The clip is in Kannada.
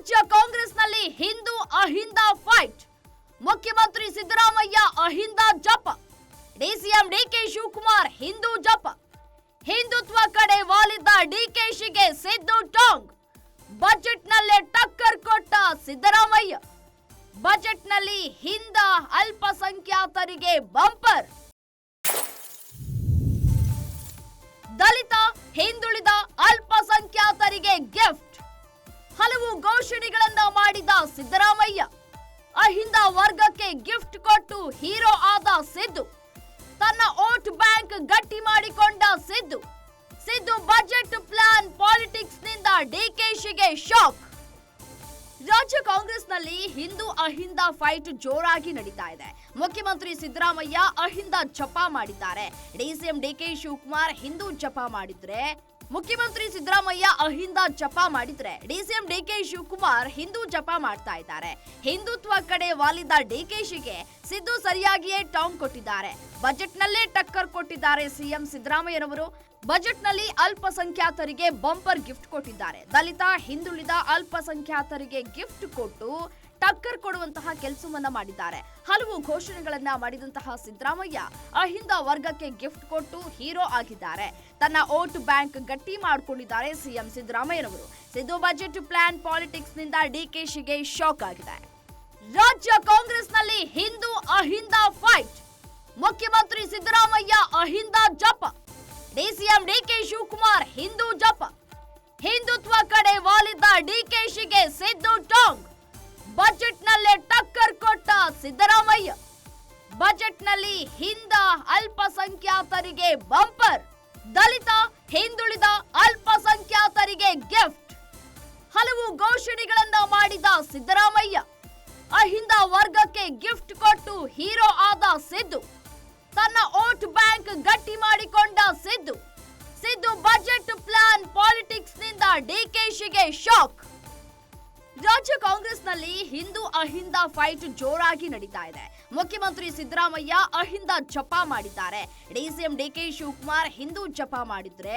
ರಾಜ್ಯ ಕಾಂಗ್ರೆಸ್ನಲ್ಲಿ ಹಿಂದೂ ಅಹಿಂದ ಫೈಟ್ ಮುಖ್ಯಮಂತ್ರಿ ಸಿದ್ದರಾಮಯ್ಯ ಅಹಿಂದ ಜಪ. ಡಿಸಿಎಂ ಡಿಕೆ ಶಿವಕುಮಾರ್ ಹಿಂದೂ ಜಪ. ಹಿಂದುತ್ವ ಕಡೆ ವಾಲಿದ್ದ ಡಿಕೆಶಿಗೆ ಸಿದ್ದು ಟಾಂಗ್. ಬಜೆಟ್ನಲ್ಲಿ ಟಕ್ಕರ್ ಕೊಟ್ಟ ಸಿದ್ದರಾಮಯ್ಯ. ಬಜೆಟ್ನಲ್ಲಿ ಹಿಂದ ಅಲ್ಪಸಂಖ್ಯಾತರಿಗೆ ಬಂಪರ್. ದಲಿತ, ಹಿಂದುಳಿದ ಅಲ್ಪಸಂಖ್ಯಾತರಿಗೆ ಗಿಫ್ಟ್. ಹಲವು ಘೋಷಣೆಗಳನ್ನ ಮಾಡಿದ ಸಿದ್ದರಾಮಯ್ಯ. ಅಹಿಂದ ವರ್ಗಕ್ಕೆ ಗಿಫ್ಟ್ ಕೊಟ್ಟು ಹೀರೋ ಆದ ಸಿದ್ದು. ತನ್ನ ಓಟ್ ಬ್ಯಾಂಕ್ ಗಟ್ಟಿ ಮಾಡಿಕೊಂಡ ಸಿದ್ದು. ಸಿದ್ದು ಬಜೆಟ್ ಪ್ಲಾನ್ ಪಾಲಿಟಿಕ್ಸ್ನಿಂದ ಡಿಕೆಶಿಗೆ ಶಾಕ್. ರಾಜ್ಯ ಕಾಂಗ್ರೆಸ್ನಲ್ಲಿ ಹಿಂದೂ ಅಹಿಂದ ಫೈಟ್ ಜೋರಾಗಿ ನಡೀತಾ ಇದೆ. ಮುಖ್ಯಮಂತ್ರಿ ಸಿದ್ದರಾಮಯ್ಯ ಅಹಿಂದ ಜಪ ಮಾಡಿದ್ದಾರೆ. ಡಿಸಿಎಂ ಡಿಕೆ ಶಿವಕುಮಾರ್ ಹಿಂದೂ ಜಪ ಮಾಡಿದ್ರೆ ಮುಖ್ಯಮಂತ್ರಿ ಸಿದ್ದರಾಮಯ್ಯ ಅಹಿಂದ ಜಪ ಮಾಡಿದ್ರೆ ಡಿಸಿಎಂ ಡಿಕೆ ಶಿವಕುಮಾರ್ ಹಿಂದೂ ಜಪ ಮಾಡ್ತಾ ಇದ್ದಾರೆ. ಹಿಂದುತ್ವ ಕಡೆ ವಾಲಿದ ಡಿಕೆಶಿಗೆ ಸಿದ್ದು ಸರಿಯಾಗಿಯೇ ಟಾಂಗ್ ಕೊಟ್ಟಿದ್ದಾರೆ. ಬಜೆಟ್ನಲ್ಲೇ ಟಕ್ಕರ್ ಕೊಟ್ಟಿದ್ದಾರೆ ಸಿಎಂ ಸಿದ್ದರಾಮಯ್ಯನವರು. ಬಜೆಟ್ನಲ್ಲಿ ಅಲ್ಪಸಂಖ್ಯಾತರಿಗೆ ಬಂಪರ್ ಗಿಫ್ಟ್ ಕೊಟ್ಟಿದ್ದಾರೆ. ದಲಿತ, ಹಿಂದುಳಿದ ಅಲ್ಪಸಂಖ್ಯಾತರಿಗೆ ಗಿಫ್ಟ್ ಕೊಟ್ಟು ಟಕ್ಕರ್ ಕೊಡುವಂತಹ ಕೆಲಸವನ್ನ ಮಾಡಿದ್ದಾರೆ. ಹಲವು ಘೋಷಣೆಗಳನ್ನ ಮಾಡಿದಂತಹ ಸಿದ್ದರಾಮಯ್ಯ ಅಹಿಂದ ವರ್ಗಕ್ಕೆ ಗಿಫ್ಟ್ ಕೊಟ್ಟು ಹೀರೋ ಆಗಿದ್ದಾರೆ. ತನ್ನ ಓಟ್ ಬ್ಯಾಂಕ್ ಗಟ್ಟಿ ಮಾಡಿಕೊಂಡಿದ್ದಾರೆ ಸಿಎಂ ಸಿದ್ದರಾಮಯ್ಯನವರು. ಸಿದ್ದು ಬಜೆಟ್ ಪ್ಲಾನ್ ಪಾಲಿಟಿಕ್ಸ್ನಿಂದ ಡಿಕೆಶಿಗೆ ಶಾಕ್ ಆಗಿದೆ. ರಾಜ್ಯ ಕಾಂಗ್ರೆಸ್ನಲ್ಲಿ ಹಿಂದೂ ಅಹಿಂದ ಮುಖ್ಯಮಂತ್ರಿ ಸಿದ್ದರಾಮಯ್ಯ ಅಹಿಂದ ಜಪ. ಡಿಸಿಎಂ ಡಿಕೆ ಶಿವಕುಮಾರ್ ಹಿಂದೂ ಜಪ. ಹಿಂದುತ್ವ ಕಡೆ ವಾಲಿದ್ದ ಡಿಕೆಶಿಗೆ ಸಿದ್ದು ಟಾಂಗ್. ಬಜೆಟ್ನಲ್ಲೇ ಟಕ್ಕರ್ ಕೊಟ್ಟ ಸಿದ್ದರಾಮಯ್ಯ. ಬಜೆಟ್ನಲ್ಲಿ ಹಿಂದ ಅಲ್ಪಸಂಖ್ಯಾತರಿಗೆ ಬಂಪರ್. ದಲಿತ, ಹಿಂದುಳಿದ ಅಲ್ಪಸಂಖ್ಯಾತರಿಗೆ ಗಿಫ್ಟ್. ಹಲವು ಘೋಷಣೆಗಳನ್ನ ಮಾಡಿದ ಸಿದ್ದರಾಮಯ್ಯ. ಅಹಿಂದ ವರ್ಗಕ್ಕೆ ಗಿಫ್ಟ್ ಕೊಟ್ಟು ಹೀರೋ ಆದ ಸಿದ್ದು ಡಿಕೆಶಿಗೆ ಶಾಕ್. ರಾಜ್ಯ ಕಾಂಗ್ರೆಸ್ನಲ್ಲಿ ಹಿಂದೂ ಅಹಿಂದ ಫೈಟ್ ಜೋರಾಗಿ ನಡೀತಾ ಇದೆ. ಮುಖ್ಯಮಂತ್ರಿ ಸಿದ್ದರಾಮಯ್ಯ ಅಹಿಂದ ಜಪ ಮಾಡಿದ್ದಾರೆ. ಡಿಸಿಎಂ ಡಿಕೆ ಶಿವಕುಮಾರ್ ಹಿಂದೂ ಜಪ ಮಾಡಿದ್ರೆ